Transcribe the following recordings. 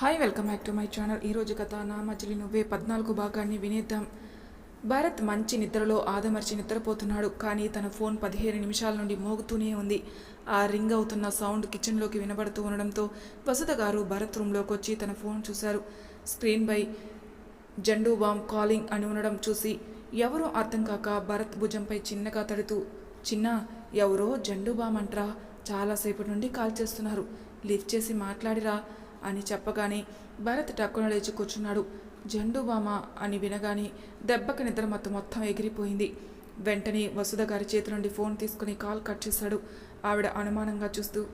Hi welcome back to my channel ఈరోజు కథ నా మధ్యలి నువ్వే పద్నాలుగు భాగాన్ని వినేద్దాం. భరత్ మంచి నిద్రలో ఆదమర్చి నిద్రపోతున్నాడు కానీ తన ఫోన్ పదిహేను నిమిషాల నుండి మోగుతూనే ఉంది. ఆ రింగ్ అవుతున్న సౌండ్ కిచెన్లోకి వినబడుతూ ఉండడంతో వసుధ గారు భరత్ రూమ్లోకి వచ్చి తన ఫోన్ చూశారు. స్క్రీన్ బై జండు బామ్ కాలింగ్ అని ఉండడం చూసి ఎవరో అర్థం కాక భరత్ భుజంపై చిన్నగా తడుతూ చిన్న ఎవరో జండు బామ్ అంట్రా చాలాసేపటి నుండి కాల్ చేస్తున్నారు. లిఫ్ట్ చేసి మాట్లాడిరా. అని చెప్పగానే భరత్ టక్కున లేచి కూర్చున్నాడు. జండుబామ అని వినగానే దెబ్బకి నిద్ర మొత్తం మొత్తం ఎగిరిపోయింది. వెంటనే వసుధ గారి చేతి నుండి ఫోన్ తీసుకుని కాల్ కట్ చేశాడు. ఆవిడ అనుమానంగా చూస్తూ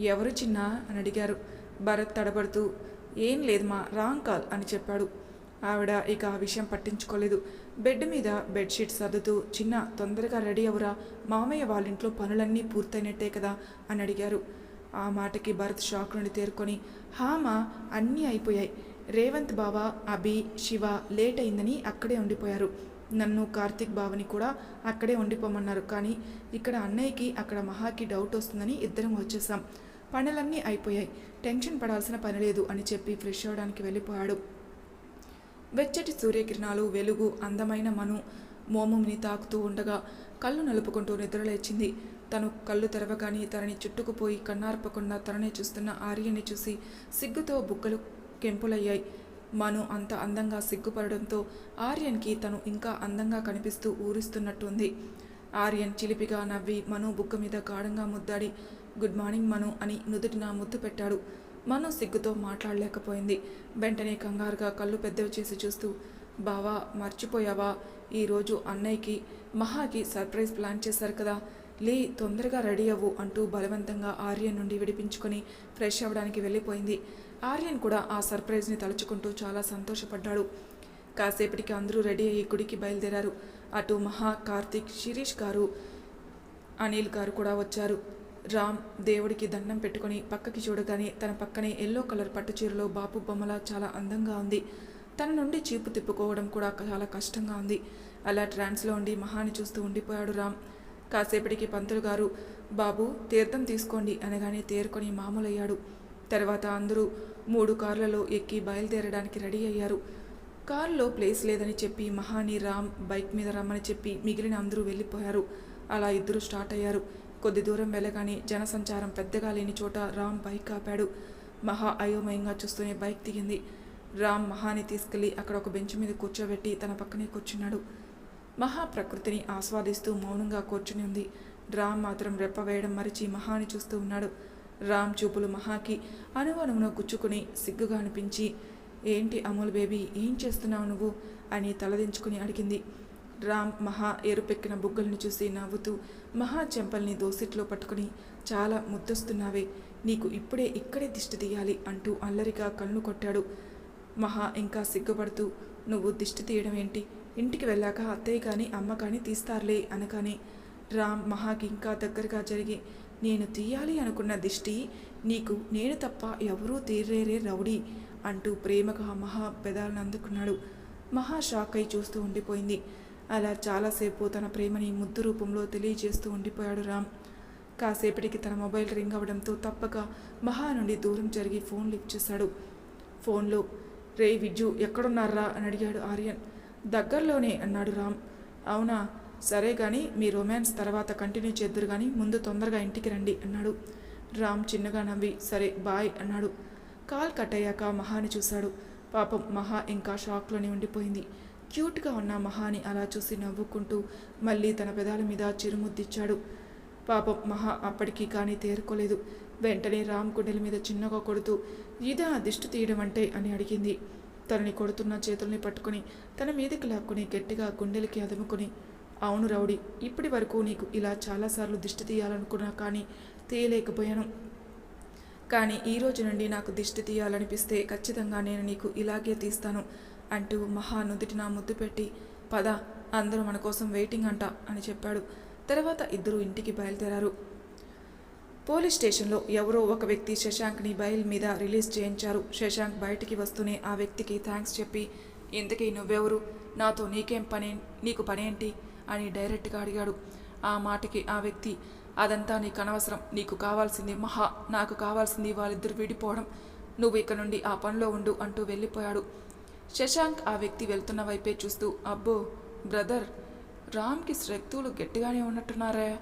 ఎవరు చిన్నా? అని అడిగారు. భరత్ తడబడుతూ ఏం లేదు మా రాంగ్ కాల్ అని చెప్పాడు. ఆవిడ ఇక ఆ విషయం పట్టించుకోలేదు. బెడ్ మీద బెడ్షీట్ సర్దుతూ చిన్న తొందరగా రెడీ అవురా. మామయ్య వాళ్ళ ఇంట్లో పనులన్నీ పూర్తయినట్టే కదా అని అడిగారు. ఆ మాటకి భరత్ షాక్ నుండి తేరుకొని హామా అన్నీ అయిపోయాయి. రేవంత్ బావ అభి శివ లేట్ అయిందని అక్కడే ఉండిపోయారు. నన్ను కార్తిక్ బావని కూడా అక్కడే ఉండిపోమన్నారు. కానీ ఇక్కడ అన్నయ్యకి అక్కడ మహాకి డౌట్ వస్తుందని ఇద్దరం వచ్చేసాం. పనులన్నీ అయిపోయాయి. టెన్షన్ పడాల్సిన పని లేదు అని చెప్పి ఫ్రెష్ అవ్వడానికి వెళ్ళిపోయాడు. వెచ్చటి సూర్యకిరణాలు వెలుగు అందమైన మను మోముని తాకుతూ ఉండగా కళ్ళు నలుపుకుంటూ నిద్రలేచింది. తను కళ్ళు తెరవగానే తనని చుట్టుకుపోయి కన్నార్పకుండా తననే చూస్తున్న ఆర్యని చూసి సిగ్గుతో బుగ్గలు కెంపులయ్యాయి. మను అంత అందంగా సిగ్గుపడడంతో ఆర్యన్కి తను ఇంకా అందంగా కనిపిస్తూ ఊరిస్తున్నట్టుంది. ఆర్యన్ చిలిపిగా నవ్వి మను బుగ్గ మీద గాఢంగా ముద్దాడి గుడ్ మార్నింగ్ మను అని నుదుటిన ముద్దు పెట్టాడు. మను సిగ్గుతో మాట్లాడలేకపోయింది. వెంటనే కంగారుగా కళ్ళు పెద్దవి చేసి చూస్తూ బావా మర్చిపోయావా? ఈరోజు అన్నయ్యకి మహాకి సర్ప్రైజ్ ప్లాన్ చేశారు కదా. లే తొందరగా రెడీ అవ్వు అంటూ బలవంతంగా ఆర్యన్ నుండి విడిపించుకొని ఫ్రెష్ అవ్వడానికి వెళ్ళిపోయింది. ఆర్యన్ కూడా ఆ సర్ప్రైజ్ని తలుచుకుంటూ చాలా సంతోషపడ్డాడు. కాసేపటికి అందరూ రెడీ అయ్యి గుడికి బయలుదేరారు. అటు మహా కార్తిక్ శిరీష్ గారు అనిల్ గారు కూడా వచ్చారు. రామ్ దేవుడికి దండం పెట్టుకొని పక్కకి చూడగానే తన పక్కనే ఎల్లో కలర్ పట్టు చీరలో బాపు బొమ్మలా చాలా అందంగా ఉంది. తన నుండి చీపు తిప్పుకోవడం కూడా చాలా కష్టంగా ఉంది. అలా ట్రాన్స్లో ఉండి మహాని చూస్తూ ఉండిపోయాడు రామ్. కాసేపటికి పంతులు గారు బాబు తీర్థం తీసుకోండి అనగానే తేరుకొని మామూలయ్యాడు. తర్వాత అందరూ మూడు కార్లలో ఎక్కి బయలుదేరడానికి రెడీ అయ్యారు. కారులో ప్లేస్ లేదని చెప్పి మహాని రామ్ బైక్ మీద రమ్మని చెప్పి మిగిలిన అందరూ వెళ్ళిపోయారు. అలా ఇద్దరు స్టార్ట్ అయ్యారు. కొద్ది దూరం వెళ్ళగానే జనసంచారం పెద్దగా లేని చోట రామ్ బైక్ ఆపాడు. మహా అయోమయంగా చూస్తూనే బైక్ దిగింది. రామ్ మహాని తీసుకెళ్ళి అక్కడ ఒక బెంచ్ మీద కూర్చోబెట్టి తన పక్కనే కూర్చున్నాడు. మహా ప్రకృతిని ఆస్వాదిస్తూ మౌనంగా కూర్చుని ఉంది. రామ్ మాత్రం రెప్ప వేయడం మరిచి మహాని చూస్తూ ఉన్నాడు. రామ్ చూపులు మహాకి అణువణువున గుచ్చుకుని సిగ్గుగా అనిపించి ఏంటి అమూల్ బేబీ ఏం చేస్తున్నావు నువ్వు? అని తలదించుకుని అడిగింది. రామ్ మహా ఎరుపెక్కిన బుగ్గల్ని చూసి నవ్వుతూ మహా చెంపల్ని దోసిట్లో పట్టుకుని చాలా ముద్దొస్తున్నావే నీకు ఇప్పుడే ఇక్కడే దిష్టి తీయాలి అంటూ అల్లరిగా కళ్ళు కొట్టాడు. మహా ఇంకా సిగ్గుపడుతూ నువ్వు దిష్టి తీయడం ఏంటి ఇంటికి వెళ్ళాక అత్తయ్య కానీ అమ్మ కానీ తీస్తారులే అనగానే రామ్ మహాకి ఇంకా దగ్గరగా జరిగి నేను తీయాలి అనుకున్న దిష్టి నీకు నేను తప్ప ఎవరూ తీరేరే రౌడీ అంటూ ప్రేమగా మహా పెదాలను అందుకున్నాడు. మహా షాక్ అయి చూస్తూ ఉండిపోయింది. అలా చాలాసేపు తన ప్రేమని ముద్దు రూపంలో తెలియజేస్తూ ఉండిపోయాడు రామ్. కాసేపటికి తన మొబైల్ రింగ్ అవడంతో తప్పక మహా నుండి దూరం జరిగి ఫోన్ లిఫ్ట్ చేశాడు. ఫోన్లో రే విజ్జు ఎక్కడున్నారా? అని అడిగాడు ఆర్యన్. దగ్గరలోనే అన్నాడు రామ్. అవునా? సరే కానీ మీ రొమాన్స్ తర్వాత కంటిన్యూ చేద్దరు కానీ ముందు తొందరగా ఇంటికి రండి అన్నాడు. రామ్ చిన్నగా నవ్వి సరే బాయ్ అన్నాడు. కాల్ కట్ అయ్యాక మహాని చూశాడు. పాపం మహా ఇంకా షాక్లోనే ఉండిపోయింది. క్యూట్గా ఉన్న మహాని అలా చూసి నవ్వుకుంటూ మళ్ళీ తన పెదాల మీద చిరుముద్దిచ్చాడు. పాపం మహా అప్పటికి కానీ తేరుకోలేదు. వెంటనే రామ్ గుండెల మీద చిన్నగా కొడుతూ ఇదా దిష్టి తీయడం అంటే? అని అడిగింది. తనని కొడుతున్న చేతుల్ని పట్టుకుని తన మీదకి లాక్కుని గట్టిగా గుండెలకి అదుముకుని అవును రౌడీ ఇప్పటి వరకు నీకు ఇలా చాలాసార్లు దిష్టి తీయాలనుకున్నా కానీ తీయలేకపోయాను. కానీ ఈ రోజు నుండి నాకు దిష్టి తీయాలనిపిస్తే ఖచ్చితంగా నేను నీకు ఇలాగే తీస్తాను అంటూ మహా నుదుటిన ముద్దు పెట్టి పద అందరూ మన కోసం వెయిటింగ్ అంట అని చెప్పాడు. తర్వాత ఇద్దరు ఇంటికి బయలుదేరారు. పోలీస్ స్టేషన్లో ఎవరో ఒక వ్యక్తి శశాంక్ని బయల్ మీద రిలీజ్ చేయించారు. శశాంక్ బయటికి వస్తూనే ఆ వ్యక్తికి థ్యాంక్స్ చెప్పి ఇంతకీ నువ్వెవరు? నాతో నీకేం పని నీకు పనేంటి? అని డైరెక్ట్గా అడిగాడు. ఆ మాటకి ఆ వ్యక్తి అదంతా నీకు అనవసరం. నీకు కావాల్సింది మహా. నాకు కావాల్సింది వాళ్ళిద్దరు విడిపోవడం. నువ్వు ఇక నుండి ఆ పనిలో ఉండు అంటూ వెళ్ళిపోయాడు. శశాంక్ ఆ వ్యక్తి వెళ్తున్న వైపే చూస్తూ అబ్బో బ్రదర్ రామ్కి శక్తులు గట్టిగానే ఉన్నట్టున్నారే.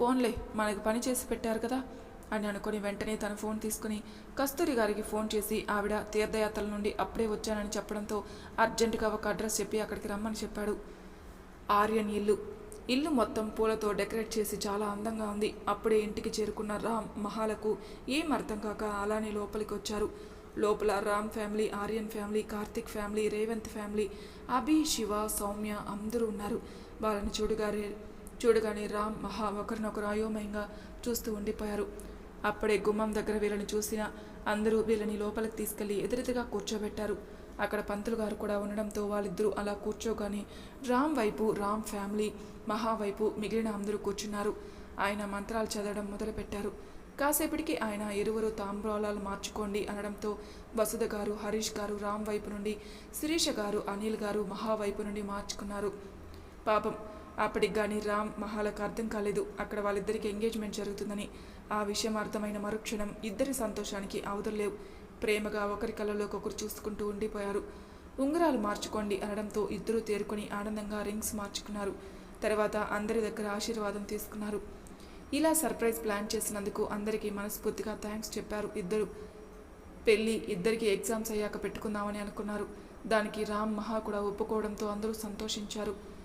పోన్లే మనకు పని చేసి పెట్టారు కదా అని అనుకుని వెంటనే తన ఫోన్ తీసుకుని కస్తూరి గారికి ఫోన్ చేసి ఆవిడ తీర్థయాత్రల నుండి అప్పుడే వచ్చానని చెప్పడంతో అర్జెంటుగా ఒక అడ్రస్ చెప్పి అక్కడికి రమ్మని చెప్పాడు. ఆర్యన్ ఇల్లు. ఇల్లు మొత్తం పూలతో డెకరేట్ చేసి చాలా అందంగా ఉంది. అప్పుడే ఇంటికి చేరుకున్న రామ్ మహాలకు ఏం అర్థం కాక అలానే లోపలికి వచ్చారు. లోపల Ram family Aryan family Karthik family Revanth family Abhi Shiva Soumya అందరూ ఉన్నారు. వాళ్ళని చూడగానే చూడగానే రామ్ మహా ఒకరినొకరు అయోమయంగా చూస్తూ ఉండిపోయారు. అప్పుడే గుమ్మం దగ్గర వీళ్ళని చూసిన అందరూ వీళ్ళని లోపలికి తీసుకెళ్ళి ఎదురెదురుగా కూర్చోబెట్టారు. అక్కడ పంతులు గారు కూడా ఉండడంతో వాళ్ళిద్దరూ అలా కూర్చోగానే రామ్ వైపు రామ్ ఫ్యామిలీ మహా వైపు మిగిలిన అందరూ కూర్చున్నారు. ఆయన మంత్రాలు చదవడం మొదలుపెట్టారు. కాసేపటికి ఆయన ఇరువురు తాంబ్రాలాలు మార్చుకోండి అనడంతో వసుధ గారు హరీష్ గారు రామ్ వైపు నుండి శిరీష గారు అనిల్ గారు మహా వైపు నుండి మార్చుకున్నారు. పాపం అప్పటికి కానీ రామ్ మహాలకు అర్థం కాలేదు. అక్కడ వాళ్ళిద్దరికి ఎంగేజ్మెంట్ జరుగుతుందని. ఆ విషయం అర్థమైన మరుక్షణం ఇద్దరి సంతోషానికి అవతలేవు ప్రేమగా ఒకరి కళ్ళలోకి ఒకరు చూసుకుంటూ ఉండిపోయారు. ఉంగరాలు మార్చుకోండి అనడంతో ఇద్దరూ తేరుకొని ఆనందంగా రింగ్స్ మార్చుకున్నారు. తర్వాత అందరి దగ్గర ఆశీర్వాదం తీసుకున్నారు. ఇలా సర్ప్రైజ్ ప్లాన్ చేసినందుకు అందరికీ మనస్ఫూర్తిగా థ్యాంక్స్ చెప్పారు ఇద్దరు. పెళ్ళి ఇద్దరికి ఎగ్జామ్స్ అయ్యాక పెట్టుకుందామని అనుకున్నారు. దానికి రామ్ మహా కూడా ఒప్పుకోవడంతో అందరూ సంతోషించారు.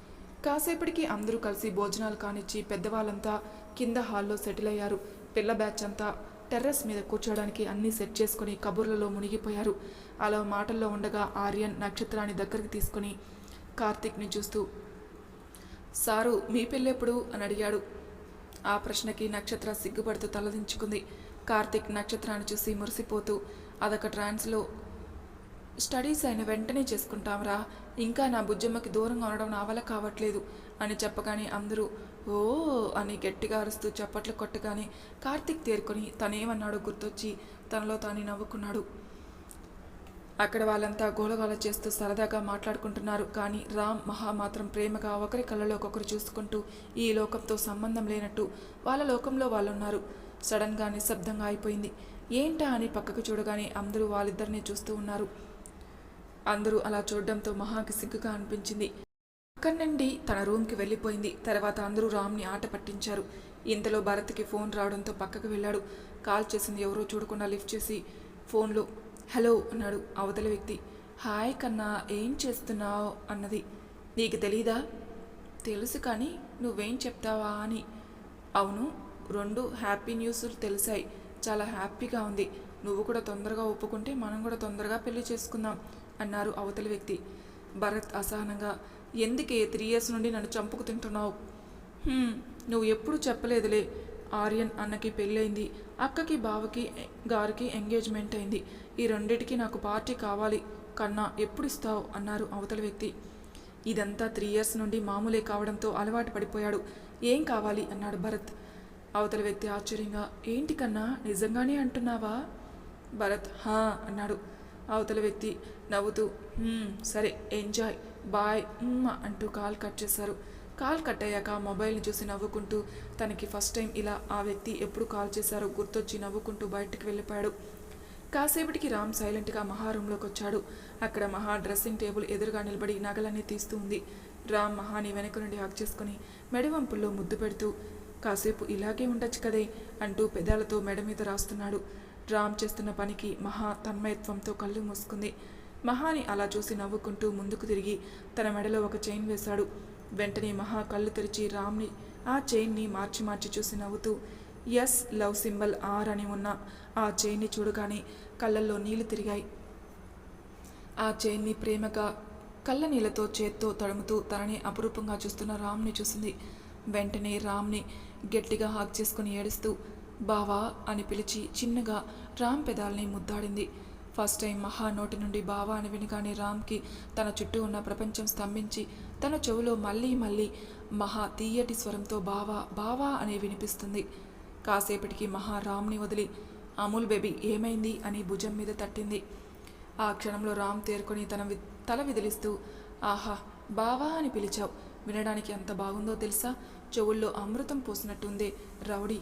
కాసేపటికి అందరూ కలిసి భోజనాలు కానిచ్చి పెద్దవాళ్ళంతా కింద హాల్లో సెటిల్ అయ్యారు. పిల్ల బ్యాచ్ అంతా టెర్రస్ మీద కూర్చోడానికి అన్నీ సెట్ చేసుకుని కబుర్లలో మునిగిపోయారు. అలా మాటల్లో ఉండగా ఆర్యన్ నక్షత్రాన్ని దగ్గరికి తీసుకుని కార్తీక్ని చూస్తూ సారు మీ పెళ్ళెప్పుడు అని అడిగాడు. ఆ ప్రశ్నకి నక్షత్ర సిగ్గుపడుతూ తలదించుకుంది. కార్తిక్ నక్షత్రాన్ని చూసి మురిసిపోతూ అదొక ట్రాన్స్లో స్టడీస్ అయిన వెంటనే చేసుకుంటాంరా. ఇంకా నా బుజ్జమ్మకి దూరంగా ఉండడం నా వల్ల కావట్లేదు అని చెప్పగానే అందరూ ఓ అని గట్టిగా అరుస్తూ చప్పట్లు కొట్టగానే కార్తీక్ తేరుకొని తనేమన్నాడో గుర్తొచ్చి తనలో తాను నవ్వుకున్నాడు. అక్కడ వాళ్ళంతా గోలగోల చేస్తూ సరదాగా మాట్లాడుకుంటున్నారు కానీ రామ్ మహా మాత్రం ప్రేమగా ఒకరి కళ్ళలో ఒకరు చూసుకుంటూ ఈ లోకంతో సంబంధం లేనట్టు వాళ్ళ లోకంలో వాళ్ళు ఉన్నారు సడన్గా నిశ్శబ్దంగా అయిపోయింది. ఏంటా అని పక్కకు చూడగానే అందరూ వాళ్ళిద్దరిని చూస్తూ ఉన్నారు. అందరూ అలా చూడడంతో మహాకి సిగ్గుగా అనిపించింది. అక్కడి నుండి తన రూమ్కి వెళ్ళిపోయింది. తర్వాత అందరూ రామ్ని ఆట పట్టించారు. ఇంతలో భరత్కి ఫోన్ రావడంతో పక్కకు వెళ్ళాడు. కాల్ చేసింది ఎవరో చూడకుండా లిఫ్ట్ చేసి ఫోన్లో హలో అన్నాడు అవతల వ్యక్తి. హాయ్ కన్నా ఏం చేస్తున్నావు? అన్నది. నీకు తెలీదా? తెలుసు కానీ నువ్వేం చెప్తావా? అని. అవును రెండు హ్యాపీ న్యూస్లు తెలిసాయి. చాలా హ్యాపీగా ఉంది. నువ్వు కూడా తొందరగా ఒప్పుకుంటే మనం కూడా తొందరగా పెళ్ళి చేసుకుందాం. అన్నారు అవతలి వ్యక్తి. భరత్ అసహనంగా ఎందుకే త్రీ ఇయర్స్ నుండి నన్ను చంపుకు తింటున్నావు? నువ్వు ఎప్పుడు చెప్పలేదులే ఆర్యన్ అన్నకి పెళ్ళైంది అక్కకి బావకి గారికి ఎంగేజ్మెంట్ అయింది. ఈ రెండిటికి నాకు పార్టీ కావాలి కన్నా ఎప్పుడు ఇస్తావు? అన్నారు అవతల వ్యక్తి. ఇదంతా త్రీ ఇయర్స్ నుండి మామూలే కావడంతో అలవాటు పడిపోయాడు ఏం కావాలి? అన్నాడు భరత్. అవతల వ్యక్తి ఆశ్చర్యంగా ఏంటి కన్నా నిజంగానే అంటున్నావా? భరత్ హా అన్నాడు. అవతల వ్యక్తి నవ్వుతూ సరే ఎంజాయ్ బాయ్ అంటూ కాల్ కట్ చేశారు కాల్ కట్ అయ్యాక మొబైల్ని చూసి నవ్వుకుంటూ తనకి ఫస్ట్ టైం ఇలా ఆ వ్యక్తి ఎప్పుడు కాల్ చేశారో గుర్తొచ్చి నవ్వుకుంటూ బయటికి వెళ్ళిపోయాడు. కాసేపటికి రామ్ సైలెంట్గా మహా రూమ్లోకి వచ్చాడు. అక్కడ మహా డ్రెస్సింగ్ టేబుల్ ఎదురుగా నిలబడి నగలన్నీ తీస్తూ ఉంది. రామ్ మహాని వెనక నుండి హక్ చేసుకుని మెడవంపుల్లో ముద్దు పెడుతూ కాసేపు ఇలాగే ఉండొచ్చు కదే అంటూ పెదాలతో మెడ మీద రాస్తున్నాడు. రామ్ చేస్తున్న పనికి మహా తన్మయత్వంతో కళ్ళు మూసుకుంది. మహాని అలా చూసి నవ్వుకుంటూ ముందుకు తిరిగి తన మెడలో ఒక చైన్ వేశాడు. వెంటనే మహా కళ్ళు తెరిచి రామ్ని ఆ చైన్ని మార్చి మార్చి చూసి నవ్వుతూ ఎస్ లవ్ సింబల్ ఆర్ అని ఉన్న ఆ చైన్ని చూడగానే కళ్ళల్లో నీళ్ళు తిరిగాయి. ఆ చైన్ని ప్రేమగా కళ్ళ నీళ్ళతో చేత్తో తడుముతూ తనని అపురూపంగా చూస్తున్న రామ్ని చూసింది. వెంటనే రామ్ని గట్టిగా హాక్ చేసుకుని ఏడుస్తూ బావా అని పిలిచి చిన్నగా రామ్ పెదాల్ని ముద్దాడింది. ఫస్ట్ టైం మహా నోటి నుండి బావా అని వినగానే రామ్కి తన చుట్టూ ఉన్న ప్రపంచం స్తంభించి తన చెవులో మళ్ళీ మళ్ళీ మహా తీయటి స్వరంతో బావా బావా అని వినిపిస్తుంది. కాసేపటికి మహా రామ్ని వదిలి అమూల్ బేబీ ఏమైంది? అని భుజం మీద తట్టింది. ఆ క్షణంలో రామ్ తేరుకొని తన వి- తల విదిలిస్తూ ఆహా బావా అని పిలిచావు. వినడానికి ఎంత బాగుందో తెలుసా? చెవుల్లో అమృతం పోసినట్టుందే. రౌడీ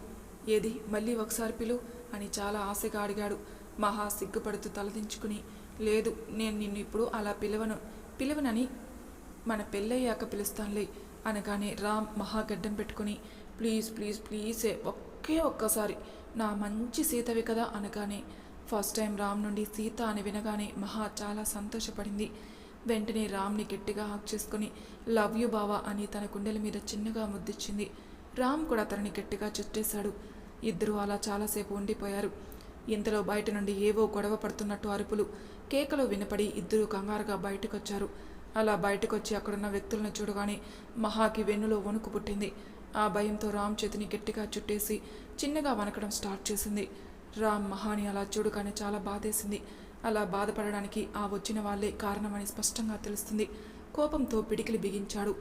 ఏది? మళ్ళీ ఒకసారి పిలు. అని చాలా ఆశగా అడిగాడు. మహా సిగ్గుపడుతూ తలదించుకుని లేదు నేను నిన్ను ఇప్పుడు అలా పిలవను. పిలవనని మన పెళ్ళయ్యాక పిలుస్తానులే అనగానే రామ్ మహా గడ్డం పెట్టుకుని ప్లీజ్ ప్లీజ్ ప్లీజే ఒకే ఒక్కసారి నా మంచి సీతవి కదా అనగానే ఫస్ట్ టైం రామ్ నుండి సీత అని వినగానే మహా చాలా సంతోషపడింది. వెంటనే రామ్ని గట్టిగా హాక్ చేసుకుని లవ్ యు బావా అని తన కుండెల మీద చిన్నగా ముద్దిచ్చింది. రామ్ కూడా తనని గట్టిగా చుట్టేశాడు. ఇద్దరూ అలా చాలాసేపు ఉండిపోయారు. ఇంతలో బయట నుండి ఏవో గొడవ పడుతున్నట్టు అరుపులు కేకలు వినపడి ఇద్దరూ కంగారుగా బయటకొచ్చారు. అలా బయటకొచ్చి అక్కడున్న వ్యక్తులను చూడగానే మహాకి వెన్నులో వణుకు పుట్టింది. ఆ భయంతో రామ్ చేతిని గట్టిగా చుట్టేసి చిన్నగా వనకడం స్టార్ట్ చేసింది. రామ్ మహాని అలా చూడగానే చాలా బాధేసింది. అలా బాధపడడానికి ఆ వచ్చిన వాళ్ళే కారణమని స్పష్టంగా తెలుస్తుంది. కోపంతో పిడికిలి బిగించాడు.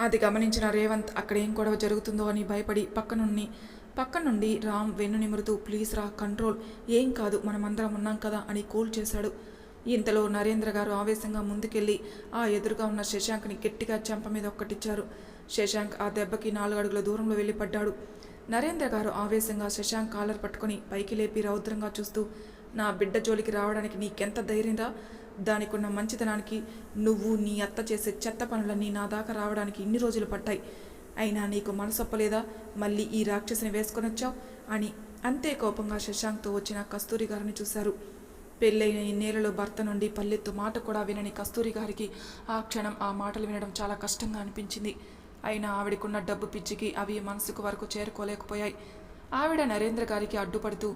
అది గమనించిన రేవంత్ అక్కడ ఏం గొడవ జరుగుతుందో అని భయపడి పక్కనుండి పక్క నుండి రామ్ వెన్ను నిమురుతూ ప్లీజ్ రా కంట్రోల్. ఏం కాదు మనమందరం ఉన్నాం కదా అని కూల్ చేశాడు. ఇంతలో నరేంద్ర గారు ఆవేశంగా ముందుకెళ్ళి ఆ ఎదురుగా ఉన్న శశాంక్ని గట్టిగా చెంప మీద ఒక్కటిచ్చారు. శశాంక్ ఆ దెబ్బకి నాలుగు అడుగుల దూరంలో వెళ్ళి పడ్డాడు నరేంద్ర గారు ఆవేశంగా శశాంక్ కాలర్ పట్టుకొని పైకి లేపి రౌద్రంగా చూస్తూ నా బిడ్డ జోలికి రావడానికి నీకెంత ధైర్యంరా దానికున్న మంచితనానికి నువ్వు నీ అత్త చేసే చెత్త పనులన్నీ నా దాకా రావడానికి ఇన్ని రోజులు పట్టాయి. అయినా నీకు మనసొప్పలేదా మళ్ళీ ఈ రాక్షసిని వేసుకొని వచ్చావు? అని అంతే కోపంగా శశాంక్తో వచ్చిన కస్తూరి గారిని చూశారు. పెళ్ళైన ఇన్నేళ్ళలో భర్త నుండి పల్లెత్తు మాట కూడా వినని కస్తూరి గారికి ఆ క్షణం ఆ మాటలు వినడం చాలా కష్టంగా అనిపించింది. అయినా ఆవిడకున్న డబ్బు పిచ్చికి అవి మనసుకు వరకు చేరుకోలేకపోయాయి. ఆవిడ నరేంద్ర గారికి అడ్డుపడుతూ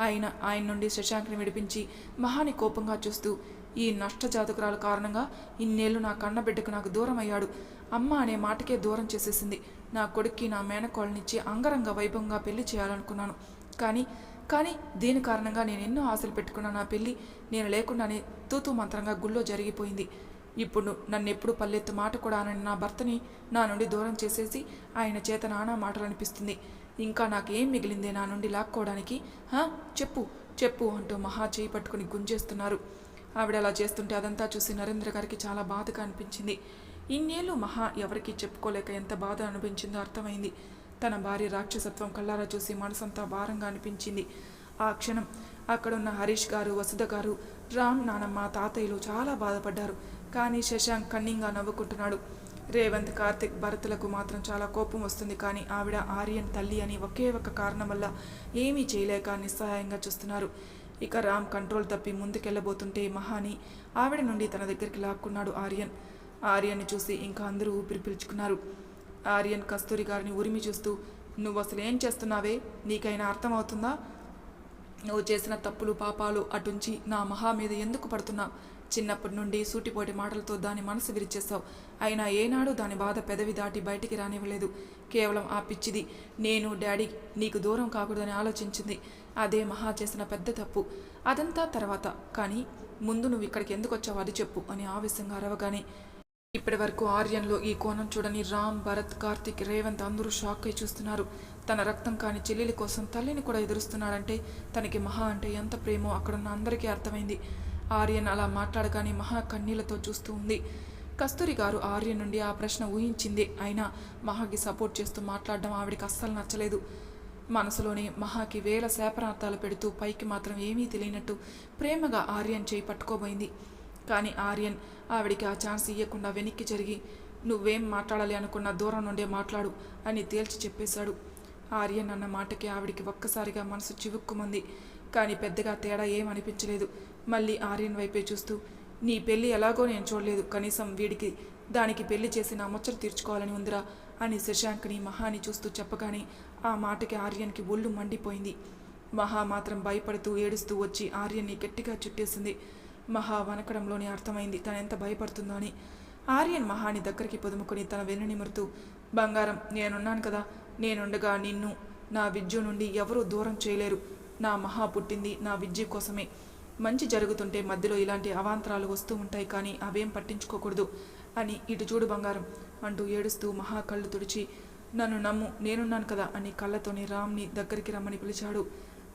ఆయన ఆయన నుండి శశాంక్ని విడిపించి మహాని కోపంగా చూస్తూ ఈ నష్టజాతకురాల కారణంగా ఇన్నేళ్ళు నా కన్నబిడ్డకు నాకు దూరం అయ్యాడు అమ్మ అనే మాటకే దూరం చేసేసింది. నా కొడుక్కి నా మేనకోళ్ళనిచ్చి అంగరంగ వైభవంగా పెళ్ళి చేయాలనుకున్నాను. కానీ కానీ దీని కారణంగా నేను ఎన్నో ఆశలు పెట్టుకున్న నా పెళ్ళి నేను లేకుండానే తూతూ మంత్రంగా గుళ్ళో జరిగిపోయింది. ఇప్పుడు నన్ను ఎప్పుడు పల్లెత్తు మాట కూడా అనని నా భర్తని నా నుండి దూరం చేసేసి ఆయన చేత నానా మాటలు అనిపిస్తుంది ఇంకా ఏం మిగిలిందే నా నుండి లాక్కోవడానికి? హా? చెప్పు చెప్పు అంటూ మహా చేయి పట్టుకుని గుంజేస్తున్నారు. ఆవిడ అలా చేస్తుంటే అదంతా చూసి నరేంద్ర గారికి చాలా బాధగా అనిపించింది. ఇన్నేళ్ళు మహా ఎవరికీ చెప్పుకోలేక ఎంత బాధ అనిపించిందో అర్థమైంది. తన భార్య రాక్షసత్వం కళ్ళారా చూసి మనసంతా భారంగా అనిపించింది. ఆ క్షణం అక్కడున్న హరీష్ గారు వసుధ గారు రామ్ నానమ్మ తాతయ్యలు చాలా బాధపడ్డారు. కానీ శశాంక్ కన్నింగా నవ్వుకుంటున్నాడు. రేవంత్ కార్తిక్ భరతులకు మాత్రం చాలా కోపం వస్తుంది. కానీ ఆవిడ ఆర్యన్ తల్లి అని ఒకే ఒక కారణం వల్ల ఏమీ చేయలేక నిస్సహాయంగా చూస్తున్నారు. ఇక రామ్ కంట్రోల్ తప్పి ముందుకెళ్ళబోతుంటే మహాని ఆవిడ నుండి తన దగ్గరికి లాక్కున్నాడు ఆర్యన్. ఆర్యన్ని చూసి ఇంకా అందరూ ఊపిరి పీల్చుకున్నారు. ఆర్యన్ కస్తూరి గారిని ఉరిమి చూస్తూ నువ్వు అసలు ఏం చేస్తున్నావే? నీకైనా అర్థమవుతుందా? నువ్వు చేసిన తప్పులు పాపాలు అటుంచి నా మహా మీద ఎందుకు పడుతున్నావు చిన్నప్పటి నుండి సూటిపోటి మాటలతో దాని మనసు విరిచేస్తావు అయినా ఏనాడు దాని బాధ పెదవి దాటి బయటికి రానివ్వలేదు. కేవలం ఆ పిచ్చిది. నేను డాడీ నీకు దూరం కాకూడదని ఆలోచించింది. అదే మహా చేసిన పెద్ద తప్పు. అదంతా తర్వాత. కానీ ముందు నువ్వు ఇక్కడికి ఎందుకు వచ్చావు అది చెప్పు అని ఆవేశంగా అరవగానే ఇప్పటి వరకు ఆర్యన్లో ఈ కోణం చూడని రామ్ భరత్ కార్తిక్ రేవంత్ అందరూ షాక్ అయి చూస్తున్నారు. తన రక్తం కాని చెల్లెలి కోసం తల్లిని కూడా ఎదురుస్తున్నాడంటే తనకి మహా అంటే ఎంత ప్రేమో అక్కడున్న అందరికీ అర్థమైంది. ఆర్యన్ అలా మాట్లాడగానే మహా కన్నీళ్ళతో చూస్తూ ఉంది. కస్తూరి గారు ఆర్యన్ నుండి ఆ ప్రశ్న ఊహించింది. అయినా మహాకి సపోర్ట్ చేస్తూ మాట్లాడడం ఆవిడికి అస్సలు నచ్చలేదు. మనసులోనే మహాకి వేల శాపనార్థాలు పెడుతూ పైకి మాత్రం ఏమీ తెలియనట్టు ప్రేమగా ఆర్యన్ చేయి పట్టుకోబోయింది. కానీ ఆర్యన్ ఆవిడికి ఆ ఛాన్స్ ఇవ్వకుండా వెనక్కి జరిగి నువ్వేం మాట్లాడాలి అనుకున్న దూరం నుండే మాట్లాడు అని తేల్చి చెప్పేశాడు. ఆర్యన్ అన్న మాటకి ఆవిడికి ఒక్కసారిగా మనసు చివుక్కుమంది. కానీ పెద్దగా తేడా ఏమనిపించలేదు. మళ్ళీ ఆర్యన్ వైపే చూస్తూ నీ పెళ్ళి ఎలాగో నేను చూడలేదు. కనీసం వీడికి దానికి పెళ్ళి చేసి నా ముచ్చట తీర్చుకోవాలని ఉందిరా అని శశాంక్ని మహాని చూస్తూ చెప్పగానే ఆ మాటకి ఆర్యన్కి ఒళ్ళు మండిపోయింది. మహా మాత్రం భయపడుతూ ఏడుస్తూ వచ్చి ఆర్యన్ని గట్టిగా చుట్టేసింది. మహా వనకడంలోనే అర్థమైంది తనెంత భయపడుతుందో అని. ఆర్యన్ మహాని దగ్గరికి పొదుముకుని తన వెన్నునిమురుతూ బంగారం నేనున్నాను కదా. నేనుండగా నిన్ను నా విద్య నుండి ఎవరూ దూరం చేయలేరు. నా మహా పుట్టింది నా విద్య కోసమే. మంచి జరుగుతుంటే మధ్యలో ఇలాంటి అవాంతరాలు వస్తూ ఉంటాయి కానీ అవేం పట్టించుకోకూడదు అని ఇటు చూడు బంగారం అంటూ ఏడుస్తూ మహా కళ్ళు తుడిచి నన్ను నమ్ము నేనున్నాను కదా అని కళ్ళతోని రామ్ని దగ్గరికి రమ్మని పిలిచాడు.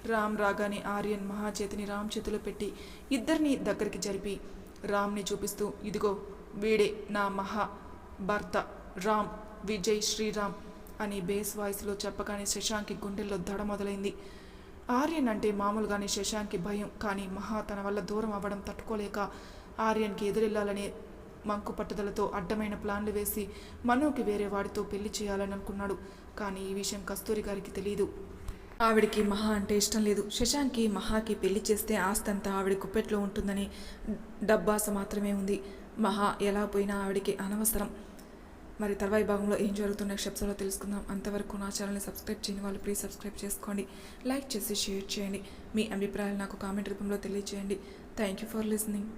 రామ్ రాగానే ఆర్యన్ మహాచేతిని రామ్ చేతిలో పెట్టి ఇద్దరిని దగ్గరికి జరిపి రామ్ని చూపిస్తూ ఇదిగో వీడే నా మహా భర్త రామ్ విజయ్ శ్రీరామ్ అని బేస్ వాయిస్లో చెప్పగానే శశాంక్కి గుండెల్లో దడ మొదలైంది. ఆర్యన్ అంటే మామూలుగానే శశాంక్కి భయం కానీ మహా తన వల్ల దూరం అవ్వడం తట్టుకోలేక ఆర్యన్కి ఎదురెళ్ళాలనే మంకు పట్టుదలతో అడ్డమైన ప్లాన్లు వేసి మనోకి వేరే వాడితో పెళ్ళి చేయాలని అనుకున్నాడు కానీ ఈ విషయం కస్తూరి గారికి తెలియదు ఆవిడికి మహా అంటే ఇష్టం లేదు. శశాంక్కి మహాకి పెళ్ళి చేస్తే ఆస్తంతా ఆవిడ గుప్పెట్లో ఉంటుందని డబ్బాస మాత్రమే ఉంది. మహా ఎలా పోయినా ఆవిడికి అనవసరం. మరి తర్వాయి భాగంలో ఏం జరుగుతున్న నెక్స్ట్ తెలుసుకుందాం. అంతవరకు నా ఛానల్ని సబ్స్క్రైబ్ చేయని వాళ్ళు ప్లీజ్ సబ్స్క్రైబ్ చేసుకోండి. లైక్ చేసి షేర్ చేయండి. మీ అభిప్రాయాలు నాకు కామెంట్ రూపంలో తెలియజేయండి థ్యాంక్ యూ ఫర్ లిసనింగ్.